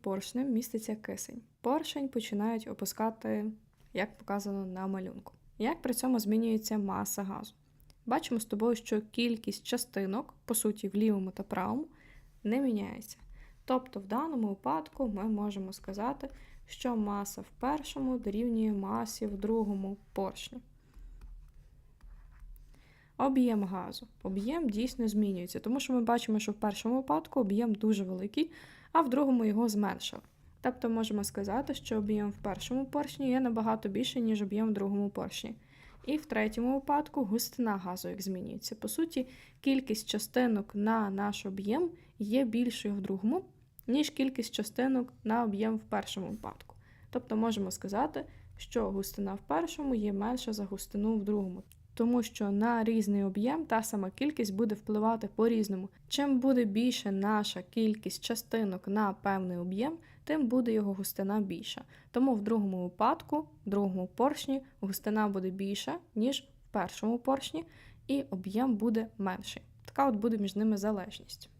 поршнем міститься кисень. Поршень починають опускати, як показано на малюнку. Як при цьому змінюється маса газу? Бачимо з тобою, що кількість частинок, по суті, в лівому та правому, не міняється. Тобто, в даному випадку ми можемо сказати, що маса в першому дорівнює масі в другому поршні. Об'єм газу. Об'єм дійсно змінюється, тому що ми бачимо, що в першому випадку об'єм дуже великий, а в другому його зменшили. Тобто можемо сказати, що об'єм в першому поршні є набагато більший, ніж об'єм в другому поршні. І в третьому випадку густина газу як змінюється. По суті, кількість частинок на наш об'єм є більшою в другому, ніж кількість частинок на об'єм в першому випадку. Тобто можемо сказати, що густина в першому є менша за густину в другому. Тому що на різний об'єм та сама кількість буде впливати по-різному. Чим буде більше наша кількість частинок на певний об'єм, тим буде його густина більша. Тому в другому випадку, в другому поршні, густина буде більша, ніж в першому поршні, і об'єм буде менший. Така от буде між ними залежність.